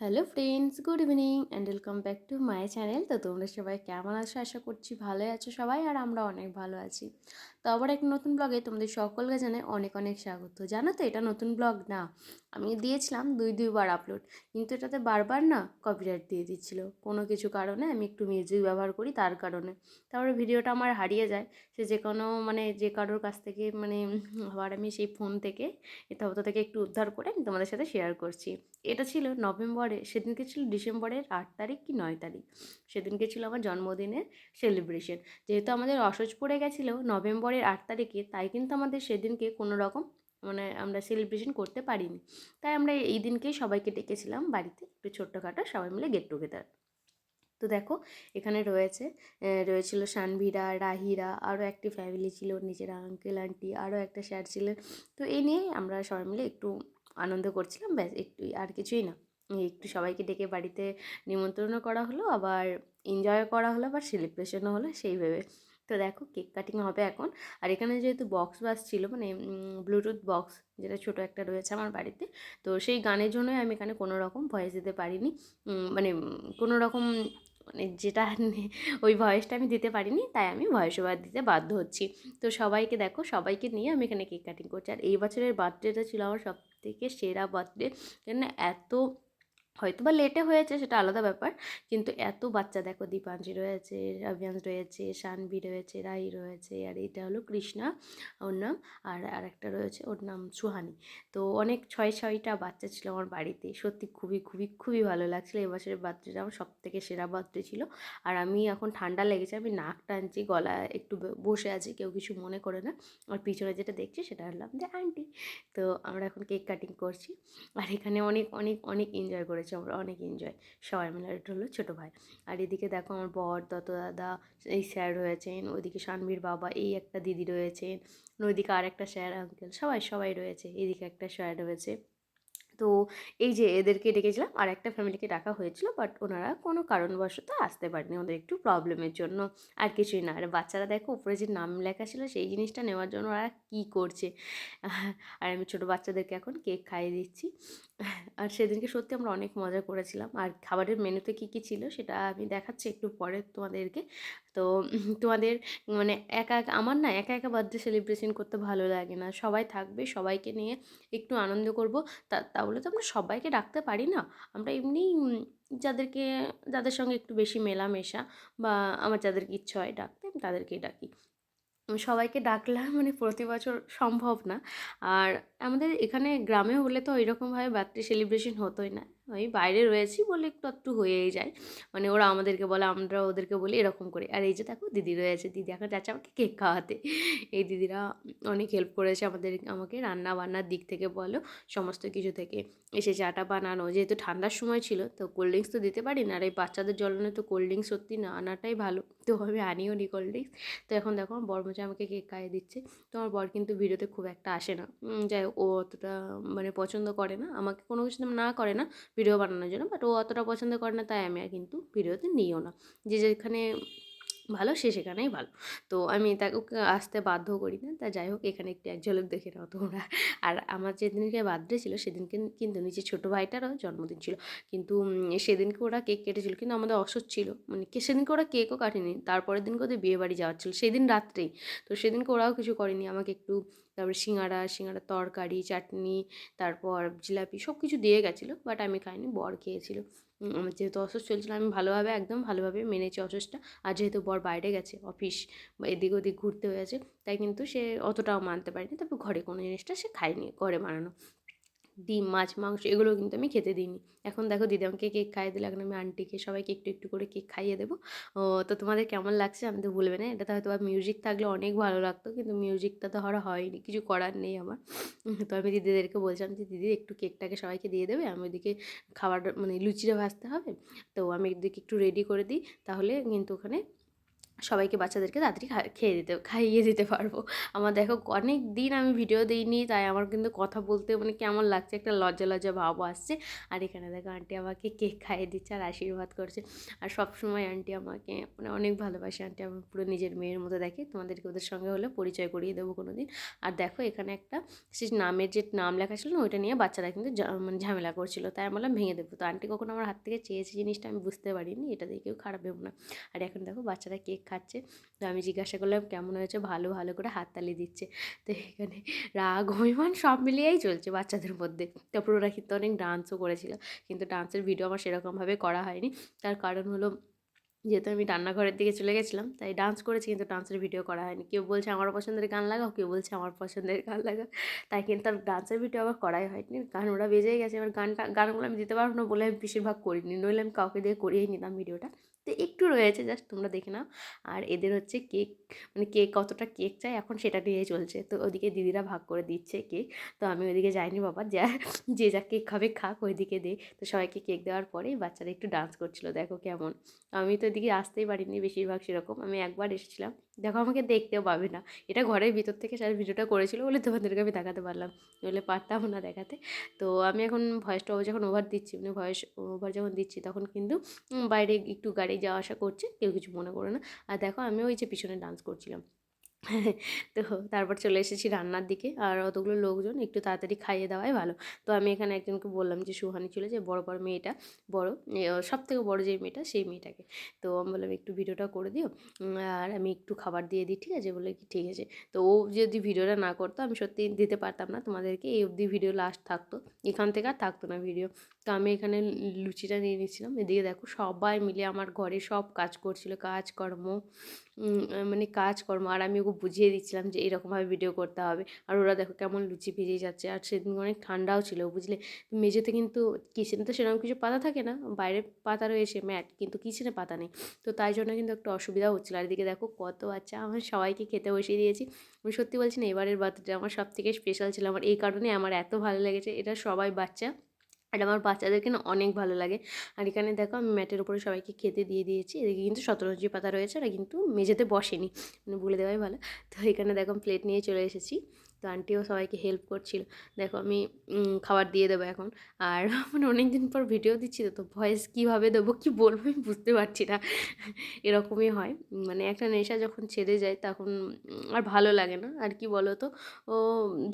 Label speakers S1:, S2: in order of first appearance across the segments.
S1: Hello friends good evening and welcome back to my channel তো তোমরা সবাই কেমন আছো? আশা করছি ভালোই আছো সবাই আর আমরা অনেক ভালো আছি। তো আবার এক নতুন ব্লগে তোমাদের সকলকে জানাই অনেক অনেক স্বাগত। জানো তো এটা নতুন ব্লগ না? আমি দিয়েছিলাম, দুই, দুইবার আপলোড কিন্তু এটাতে বারবার না কপিরাইট দিয়ে দিচ্ছিল। কোনো কিছু কারণে আমি একটু মিউজিক ব্যবহার করি তার কারণে। তারপরে ভিডিওটা আমার হারিয়ে যায়। সে যে কোনো মানে যে কারোর কাছ থেকে মানে আবার আমি সেই ফোন থেকে এটা হতো থেকে একটু উদ্ধার করে আমি তোমাদের সাথে শেয়ার করছি। এটা ছিল নভেম্বরে, সেদিনকে ছিল ডিসেম্বরের আট তারিখ কি নয় তারিখ। সেদিনকে ছিল আমার জন্মদিনের সেলিব্রেশন যেহেতু আমাদের অসহজ পড়ে গেছিল নভেম্বরের আট তারিখে, তাই কিন্তু আমাদের সেদিনকে কোনো রকম মানে আমরা সেলিব্রেশন করতে পারিনি। তাই আমরা এই দিনকেই সবাইকে ডেকেছিলাম বাড়িতে একটু ছোট্টখাটো সবাই মিলে গেট টুগেদার তো দেখো, এখানে রয়েছে রয়েছিল সানভিরা, রাহিরা, আরও একটি ফ্যামিলি ছিল, নিজের আঙ্কেল আন্টি আরও একটা স্যার ছিলেন তো এই নিয়ে আমরা সবাই মিলে একটু আনন্দ করছিলাম, ব্যাস একটু আর কিছুই না। একটু সবাইকে ডেকে বাড়িতে নিমন্ত্রণও করা হলো, আবার এনজয় করা হলো, আবার সেলিব্রেশনও হলো, সেই ভেবে। তো দেখো কেক কাটিং হবে এখন। আর এখানে যেহেতু বক্স বাস ছিল মানে ব্লুটুথ বক্স যেটা ছোটো একটা রয়েছে আমার বাড়িতে, তো সেই গানের জন্যই আমি এখানে কোনো রকম ভয়েস দিতে পারিনি। মানে কোনো রকম মানে যেটা ওই ভয়েসটা আমি দিতে পারিনি, তাই আমি ভয়েস ওভার দিতে বাধ্য হচ্ছি। তো সবাইকে দেখো, সবাইকে নিয়ে আমি এখানে কেক কাটিং করছি। আর এই বছরের বার্থডেটা ছিল আমার সব থেকে সেরা বার্থডে কেন এত হয়তো বা লেটে হয়েছে, সেটা আলাদা ব্যাপার। কিন্তু এত বাচ্চা দেখো, দীপাঞ্জি রয়েছে অভিয়ান্স রয়েছে, শানভি রয়েছে, রাই রয়েছে, আর এটা হলো কৃষ্ণা, ওর নাম, আর আর একটা রয়েছে, ওর নাম সুহানি। তো অনেক ছয় ছয়টা বাচ্চা ছিল আমার বাড়িতে। সত্যি খুবই খুবই খুবই ভালো লাগছিল। এবছরের বার্থডেটা আমার সব থেকে সেরা বার্থডে ছিল। আর আমি এখন ঠান্ডা লেগেছে, আমি নাক টানছি গলা একটু বসে আছি, কেউ কিছু মনে করে না। আর পিছনে যেটা দেখছি, সেটা হলাম যে, আন্টি। তো আমরা এখন কেক কাটিং করছি। আর এখানে অনেক অনেক অনেক এনজয় করেছি। করেছি আমরা অনেক এনজয় সবাই মিলে এটা হলো ছোটো ভাই। আর এদিকে দেখো আমার বর দত্ত দাদা, এই স্যার রয়েছেন, ওইদিকে শানবীর বাবা, এই একটা দিদি রয়েছেন, ওইদিকে আর একটা স্যার আঙ্কেল সবাই সবাই রয়েছে, এদিকে একটা স্যার রয়েছে। তো এই যে এদেরকে ডেকেছিলাম, আর একটা ফ্যামিলিকে ডাকা হয়েছিল বাট ওনারা কোনো কারণবশত আসতে পারেনি ওদের একটু প্রবলেমের জন্য, আর কিছুই না। আর বাচ্চারা দেখো, উপরে যে নাম লেখা ছিল, সেই জিনিসটা নেওয়ার জন্য ওরা কী করছে? আর আমি ছোটো বাচ্চাদেরকে এখন কেক খাইয়ে দিচ্ছি। আর সেদিনকে সত্যি আমরা অনেক মজা করেছিলাম। আর খাবারের মেনুতে কী কী ছিল সেটা আমি দেখাচ্ছি একটু পরে তোমাদেরকে। তো তোমাদের মানে একা একা আমার না একা একা বার্থডে সেলিব্রেশন করতে ভালো লাগে না। সবাই থাকবে, সবাইকে নিয়ে একটু আনন্দ করব। তা, তাহলে তো আমরা সবাইকে ডাকতে পারি না। আমরা এমনি যাদেরকে, যাদের সঙ্গে একটু বেশি মেলামেশা বা আমার যাদেরকে ইচ্ছা হয় ডাকতে, আমি তাদেরকেই ডাকি। সবাইকে ডাকলাম মানে প্রতি বছর সম্ভব না। আর আমাদের এখানে গ্রামে হলে তো এরকমভাবে বার্থডে সেলিব্রেশন হতোই না। ওই বাইরে রয়েছি বলে একটু একটু হয়েই যায়। মানে ওরা আমাদেরকে বলে আমরা ওদেরকে বলি এরকম করে। আর এই যে দেখো, দিদি রয়েছে। দিদি এখন যাচ্ছে আমাকে কেক খাওয়াতে। এই দিদিরা অনেক হেল্প করেছে আমাদের, আমাকে রান্না বান্নার দিক থেকে বলো, সমস্ত কিছু থেকে। এসে চাটা বানানো। যেহেতু ঠান্ডার সময় ছিল, তো কোল্ড ড্রিঙ্কস তো দিতে পারি না। আর এই বাচ্চাদের জন্য তো কোল্ড ড্রিঙ্কস সত্যি না আনাটাই ভালো। তো আমি আনিও নি কোল্ড ড্রিঙ্কস তো এখন দেখো, আমার বরমচা আমাকে কেক খাইয়ে দিচ্ছে। তো আমার বর কিন্তু ভিডিওতে খুব একটা আসে না। যাই ও অতটা মানে পছন্দ করে না। আমাকে কোনো কিছু না করে না। ভিডিও বানানোর জন্য বাট ও অতটা পছন্দ করে না, তাই আমি আর কিন্তু ভিডিওতে নিও না। যে যেখানে ভালো, সে সেখানেই ভালো। তো আমি তাকে আসতে বাধ্য করি না, তা যাই হোক, এখানে একটু এক ঝলক দেখে নাও তোমরা। আর আমার যেদিনকে বার্থডে ছিল, সেদিনকে কিন্তু নিজের ছোটো ভাইটারও জন্মদিন ছিল। কিন্তু সেদিনকে ওরা কেক কেটেছিল, কিন্তু আমাদের অসুখ ছিল। মানে সেদিনকে ওরা কেকও কাটেনি, তারপরের দিনকে ওদের বিয়ে বাড়ি যাওয়ার ছিল, সেদিন রাত্রেই। তো সেদিনকে ওরাও কিছু করেনি, আমাকে একটু তারপরে সিঙাড়া সিঙ্গারা তরকারি, চাটনি, তারপর জিলাপি সব কিছু দিয়ে গেছিল বাট আমি খাইনি, বর খেয়েছিল। আমার যেহেতু অসুস্থ চলছিল, আমি ভালোভাবে, একদম ভালোভাবে মেনেছি অসুস্থটা। আর যেহেতু বর বাইরে গেছে অফিস বা এদিক ওদিক ঘুরতে হয়েছে, তাই কিন্তু সে অতটাও মানতে পারেনি, তারপর ঘরে কোনো জিনিসটা সে খায়নি, ঘরে বানানো। ডিম, মাছ, মাংস এগুলো কিন্তু আমি খেতে দিইনি। এখন দেখো দিদি আমাকে কেক খাইয়ে দিলে, এখন আমি আন্টিকে সবাইকে একটু একটু করে কেক খাইয়ে দেবো। ও, তো তোমাদের কেমন লাগছে আমি তো ভুলবে না, এটাতে হয়তো মিউজিক থাকলে অনেক ভালো লাগতো, কিন্তু মিউজিকটা তো হওয়া হয়নি, কিছু করার নেই আমার। তো আমি দিদিদেরকে বলছিলাম যে, দিদি, একটু কেকটাকে সবাইকে দিয়ে দেবে, আমি ওদিকে খাবার মানে লুচিটা ভাজতে হবে, তো আমি এদিকে একটু রেডি করে দিই, তাহলে কিন্তু ওখানে সবাইকে বাচ্চাদেরকে তাড়াতাড়ি খেয়ে দিতে, খাইয়ে দিতে পারব। আমার দেখো অনেক দিন আমি ভিডিও দিইনি, তাই আমার কিন্তু কথা বলতে মানে কেমন লাগছে, একটা লজ্জা লজ্জা ভাবও আসছে। আর এখানে দেখো আন্টি আমাকে কেক খাইয়ে দিচ্ছে আর আশীর্বাদ করছে। আর সব সময় আন্টি আমাকে মানে অনেক ভালোবাসে। আন্টি আমার পুরো নিজের মেয়ের মতো দেখে। তোমাদেরকে ওদের সঙ্গে হলে পরিচয় করিয়ে দেবো কোনো দিন আর দেখো এখানে একটা সে নামের যে নাম লেখা ছিল না, ওইটা নিয়ে বাচ্চারা কিন্তু মানে ঝামেলা করছিল। তাই আমি বললাম, ভেঙে দেবো। তো আন্টি কখন আমার হাত থেকে চেয়েছে জিনিসটা, আমি বুঝতে পারিনি। এটা দেখেও খারাপ ভেবো না। আর এখন দেখো বাচ্চারা কেক খাচ্ছে। তো আমি জিজ্ঞাসা করলাম, কেমন হয়েছে? ভালো ভালো করে হাততালি দিচ্ছে। তো এখানে রাগ, অভিমান সব মিলিয়েই চলছে বাচ্চাদের মধ্যে। তারপর ওরা কিন্তু অনেক ডান্সও করেছিল। কিন্তু ডান্সের ভিডিও আমার সেরকমভাবে করা হয়নি। তার কারণ হলো, যেহেতু আমি রান্নাঘরের দিকে চলে গেছিলাম, তাই ডান্স করেছি কিন্তু ডান্সের ভিডিও করা হয়নি। কেউ বলছে, আমার পছন্দের গান লাগাও? কেউ বলছে, আমার পছন্দের গান লাগাও। তাই কিন্তু আর ডান্সের ভিডিও আবার করাই হয়নি। গান ওরা বেজেই গেছে। এবার গানটা, গানগুলো আমি দিতে পারব না বলে আমি বেশিরভাগ করিনি। নইলে আমি কাউকে দিয়ে করিয়েই নিতাম ভিডিওটা তো একটু রয়েছে, জাস্ট তোমরা দেখে নাও। আর এদের হচ্ছে কেক মানে কেক কতটা কেক চাই, এখন সেটা নিয়েই চলছে। তো ওদিকে দিদিরা ভাগ করে দিচ্ছে কেক। তো আমি ওইদিকে যাইনি বাবা, যা, যে যা কেক খাবে খাক, ওইদিকে দে। তো সবাইকে কেক দেওয়ার পরেই বাচ্চারা একটু ডান্স করছিল, দেখো কেমন। আমি তো এদিকে আসতেই পারিনি বেশিরভাগ সেরকম, আমি একবার এসেছিলাম। দেখো আমাকে দেখতেও পাবে না। এটা ঘরের ভিতর থেকে স্যার ভিডিওটা করেছিল বলে তোমাদেরকে আমি দেখাতে পারলাম। বলে পারতাম না দেখাতে। তো আমি এখন ভয়েসটা যখন ওভার দিচ্ছি মানে ভয়েস ওভার যখন দিচ্ছি, তখন কিন্তু বাইরে একটু গাড়ি যাওয়া আসা করছে, কেউ কিছু মনে করে না। আর দেখো আমি ওই যে পিছনে ডান্স করছিলাম। তো তারপর চলে এসেছি রান্নার দিকে। আর অতগুলো লোকজন একটু তাড়াতাড়ি খাইয়ে দেওয়াই ভালো। তো আমি এখানে একজনকে বললাম যে, সুহানি ছিল যে, বড় বড় মেয়েটা, বড় সব থেকে বড় যে মেয়েটা, সেই মেয়েটাকে। তো আমি বললাম, একটু ভিডিওটা করে দিও আর আমি একটু খাবার দিয়ে দিই, ঠিক আছে? বলে কি, ঠিক আছে। তো ও যদি ভিডিওটা না করতো, আমি সত্যি দিতে পারতাম না তোমাদেরকে, এই অবধি ভিডিও লাস্ট থাকতো। এখান থেকে আর থাকতো না ভিডিও। তো আমি এখানে লুচিটা নিয়ে নিচ্ছিলাম এদিকে দেখো সবাই মিলে আমার ঘরে সব কাজ করছিল, কাজকর্ম মানে কাজকর্ম। আর আমি ওকে বুঝিয়ে দিচ্ছিলাম যে এরকমভাবে ভিডিও করতে হবে। আর ওরা দেখো কেমন লুচি ভিজে যাচ্ছে। আর সেদিন অনেক ঠান্ডাও ছিল, বুঝলে? মেঝেতে কিন্তু কিচেনে তো সেরকম কিছু পাতা থাকে না, বাইরে পাতা রয়েছে ম্যাট কিন্তু কিচেনে পাতা নেই। তো তাই জন্য কিন্তু একটু অসুবিধা হচ্ছিল। আর এদিকে দেখো কত বাচ্চা আমার সবাইকে খেতে বসিয়ে দিয়েছি। আমি সত্যি বলছি না, এবারের বার্থডে আমার সব থেকে স্পেশাল ছিল। আমার এই কারণে আমার এত ভালো লেগেছে। এটা সবাই বাচ্চা। আর আমার বাচ্চাদেরকে না অনেক ভালো লাগে। আর এখানে দেখো আমি ম্যাটের উপরে সবাইকে খেতে দিয়ে দিয়েছি। এদিকে কিন্তু শতরঞ্জি পাতা রয়েছে আর কিন্তু মেঝেতে বসেনি। মানে বলে দেওয়াই ভালো। তো এখানে দেখো প্লেট নিয়ে চলে এসেছি। তো আন্টিও সবাইকে হেল্প করছিল। দেখো আমি খাবার দিয়ে দেবো এখন। আর মানে অনেক দিন পর ভিডিও দিচ্ছি তো ভয়েস কীভাবে দেবো, কী বলব আমি বুঝতে পারছি না। এরকমই হয়। মানে একটা নেশা যখন ছেড়ে যায় তখন আর ভালো লাগে না। আর কি বলো তো ও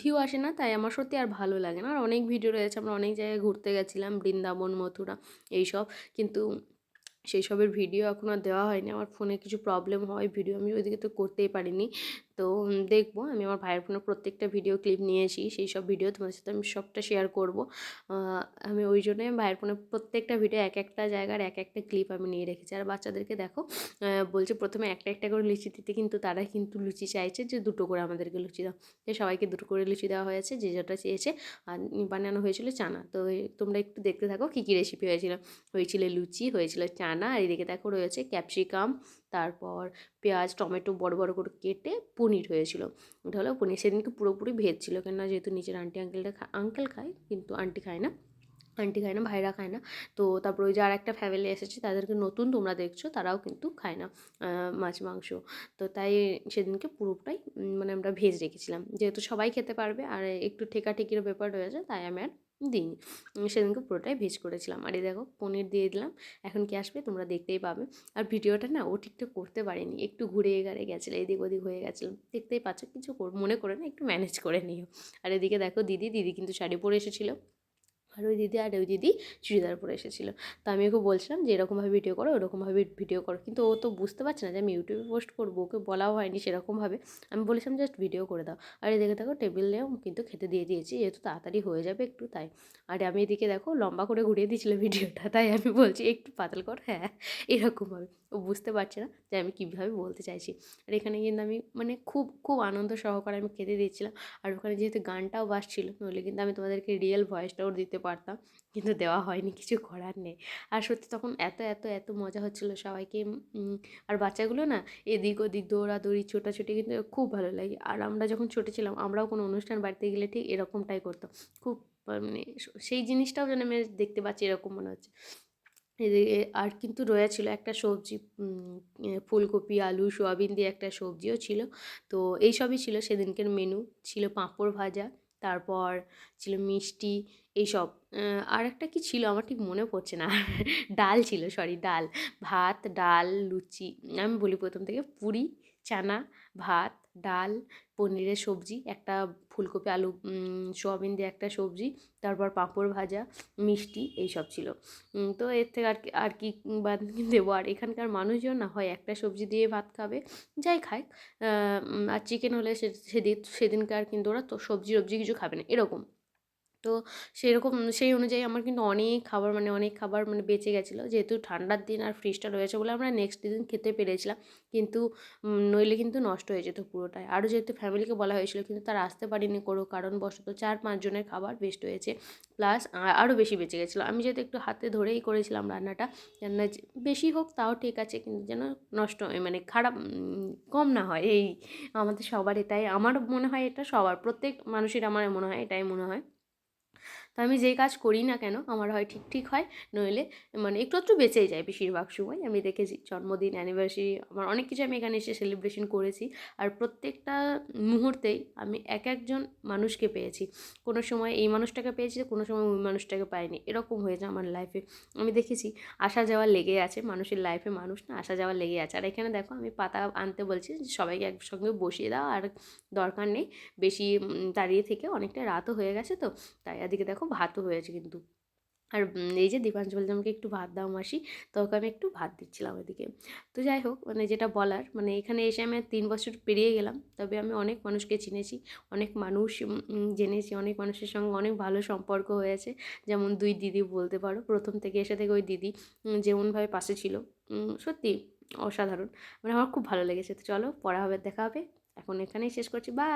S1: ভিউ আসে না তাই আমার সত্যি আর ভালো লাগে না। আর অনেক ভিডিও রয়েছে, আমরা অনেক জায়গায় ঘুরতে গেছিলাম, বৃন্দাবন, মথুরা এইসব। কিন্তু সেই সবের ভিডিও এখন আর দেওয়া হয়নি। আমার ফোনে কিছু প্রবলেম হয় ভিডিও আমি ওইদিকে তো করতেই পারিনি। তো দেখব। আমি আমার ভাইয়ের ফোনে প্রত্যেকটা ভিডিও ক্লিপ নিয়ে নিয়েছি সেই সব ভিডিও তোমাদের সাথে আমি সবটা শেয়ার করব। আমি ওই জন্যই ভাইয়ের ফোনে প্রত্যেকটা ভিডিও এক একটা জায়গার এক একটা ক্লিপ আমি নিয়ে রেখেছি। আর বাচ্চাদেরকে দেখো বলছে প্রথমে একটা একটা করে লুচি দিতে, কিন্তু তারা কিন্তু লুচি চাইছে যে দুটো করে আমাদেরকে লুচি দাও। যে সবাইকে দুটো করে লুচি দেওয়া হয়েছে, যে যেটা চেয়েছে। আর বানানো হয়েছিল চানা। তো তোমরা একটু দেখতে থাকো কী কী রেসিপি হয়েছিল। হয়েছিল লুচি, হয়েছিল চানা, আর এদিকে দেখো রয়েছে ক্যাপসিকাম তারপর পেঁয়াজ, টমেটো বড় বড় করে কেটে পনির হয়েছিল। ওটা হলো পনির। সেদিনকে পুরোপুরি ভেজ ছিল কেননা যেহেতু নিচের আন্টি আঙ্কেলটা খা আঙ্কেল খায়, কিন্তু আন্টি খায় না। আন্টি খায় না, ভাইরা খায় না। তো তারপর ওই যে আর একটা ফ্যামিলি এসেছে, তাদেরকে নতুন তোমরা দেখছ, তারাও কিন্তু খায় না মাছ, মাংস। তো তাই সেদিনকে পুরোটাই মানে আমরা ভেজ রেখেছিলাম। যেহেতু সবাই খেতে পারবে, আর একটু ঠেকাঠেকির ব্যাপার রয়েছে, তাই আমি আর দিইনি। সেদিনকে পুরোটাই ভেজ করেছিলাম। আর এই দেখো, পনির দিয়ে দিলাম। এখন কি আসবে তোমরা দেখতেই পাবে। আর ভিডিওটা না, ও ঠিকঠাক করতে পারেনি। একটু ঘুরে এগারে গেছিল, এদিক ওদিক হয়ে গেছিলাম দেখতেই পাচ্ছ, কিছু মনে করে না, একটু ম্যানেজ করে নিও। আর এদিকে দেখো, দিদি দিদি কিন্তু শাড়ি পরে এসেছিল। আর ওই দিদি আর ওই দিদি চুড়িদার পরে এসেছিল। তো আমি ওকে বলছিলাম যে, এরকমভাবে ভিডিও করো, ওরকমভাবে ভিডিও করো। কিন্তু ও তো বুঝতে পারছে না যে, আমি ইউটিউবে পোস্ট করব, ওকে বলাও হয়নি সেরকমভাবে। আমি বলেছিলাম, জাস্ট ভিডিও করে দাও। আর এদিকে দেখো টেবিলেও কিন্তু খেতে দিয়ে দিয়েছি, যেহেতু তাড়াতাড়ি হয়ে যাবে একটু, তাই। আর আমি এদিকে দেখো, লম্বা করে ঘুরিয়ে দিয়েছিল ভিডিওটা তাই আমি বলছি, একটু পাতল কর। হ্যাঁ এরকমভাবে। ও বুঝতে পারছে না যে, আমি কীভাবে বলতে চাইছি। আর এখানে কিন্তু আমি মানে খুব খুব আনন্দ সহকারে আমি খেতে দিয়েছিলাম। আর ওখানে যেহেতু গানটাও বাজছিল, নইলে কিন্তু আমি তোমাদেরকে রিয়েল ভয়েসটাও দিতে পারতাম। কিন্তু দেওয়া হয়নি, কিছু করার নেই। আর সত্যি তখন এত এত এত মজা হচ্ছিল সবাইকে আর বাচ্চাগুলো না এদিক ওদিক দৌড়াদৌড়ি, ছোটাছুটি কিন্তু খুব ভালো লাগে। আর আমরা যখন ছোটো ছিলাম, আমরাও কোনো অনুষ্ঠান বাড়িতে গেলে ঠিক এরকমটাই করতাম। খুব মানে সেই জিনিসটাও যেন আমি দেখতে পাচ্ছি এরকম মনে হচ্ছে। এদিকে আর কিন্তু রয়েছিল একটা সবজি ফুলকপি, আলু, সোয়াবিন দিয়ে একটা সবজিও ছিল। তো এইসবই ছিল সেদিনকের মেনু ছিল পাঁপড় ভাজা, তারপর ছিল মিষ্টি এইসব। আর একটা কি ছিল আমার ঠিক মনে পড়ছে না। ডাল ছিল সরি ডাল। ভাত, ডাল, লুচি, আমি বলি প্রথম থেকে, পুরি, চানা, ভাত, ডাল, পনিরের সবজি, একটা ফুলকপি, আলু সোয়াবিন দিয়ে একটা সবজি, তারপর পাঁপড় ভাজা, মিষ্টি, এইসব ছিল। তো এর থেকে আর কি আর কি বাদ দেবো? আর এখানকার মানুষজন না হয় একটা সবজি দিয়ে ভাত খাবে, যাই খায় আর চিকেন হলে সেদিন, সেদিনকার কিন্তু ওরা তো সবজি টবজি কিছু খাবে না, এরকম। তো সেরকম সেই অনুযায়ী আমার কিন্তু অনেক খাবার মানে অনেক খাবার মানে বেঁচে গেছিল। যেহেতু ঠান্ডার দিন আর ফ্রিজটা রয়েছে বলে আমরা নেক্সট দিন খেতে পেরেছিলাম। কিন্তু নইলে কিন্তু নষ্ট হয়ে যেত পুরোটাই। আরও যেহেতু ফ্যামিলিকে বলা হয়েছিল কিন্তু তারা আসতে পারিনি কোনো কারণবশত। চার পাঁচজনের খাবার বেস্ট হয়েছে। প্লাস আরও বেশি বেঁচে গেছিল। আমি যেহেতু একটু হাতে ধরেই করেছিলাম রান্নাটা রান্না বেশি হোক তাও ঠিক আছে কিন্তু যেন নষ্ট মানে খারাপ কম না হয়। এই আমাদের সবার এটাই, আমার মনে হয় এটা সবার, প্রত্যেক মানুষের আমার মনে হয় এটাই মনে হয়। তো আমি যেই কাজ করি না কেন, আমার হয় ঠিক ঠিক হয়। নইলে মানে একটু একটু বেঁচেই যায় বেশিরভাগ সময়। আমি দেখেছি জন্মদিন অ্যানিভার্সারি আমার অনেক কিছু আমি এখানে এসে সেলিব্রেশন করেছি। আর প্রত্যেকটা মুহূর্তেই আমি এক একজন মানুষকে পেয়েছি। কোনো সময় এই মানুষটাকে পেয়েছি, কোনো সময় ওই মানুষটাকে পাইনি। এরকম হয়েছে আমার লাইফে আমি দেখেছি আসা যাওয়া লেগে আছে, মানুষের লাইফে মানুষ না, আসা যাওয়া লেগে আছে। আর এখানে দেখো আমি পাতা আনতে বলছি সবাইকে একসঙ্গে বসিয়ে দাও, আর দরকার নেই। বেশি দাঁড়িয়ে থেকে অনেকটা রাতও হয়ে গেছে তো। তাই এদিকে দেখো ভাতও হয়েছে কিন্তু। আর এই যে দীপাঞ্চ বলছে আমাকে একটু ভাত দাও মাসি, তো ওকে আমি একটু ভাত দিচ্ছিলাম ওদিকে তো যাই হোক মানে যেটা বলার মানে এখানে এসে আমি তিন বছর পেরিয়ে গেলাম, তবে আমি অনেক মানুষকে চিনেছি, অনেক মানুষ জেনেছি, অনেক মানুষের সঙ্গে অনেক ভালো সম্পর্ক হয়েছে। যেমন দুই দিদি বলতে পারো, প্রথম থেকে এসে থেকে ওই দিদি যেমনভাবে পাশে ছিল সত্যি অসাধারণ মানে আমার খুব ভালো লেগেছে। তো চলো, পড়া হবে, দেখা হবে, এখন এখানেই শেষ করছি বাই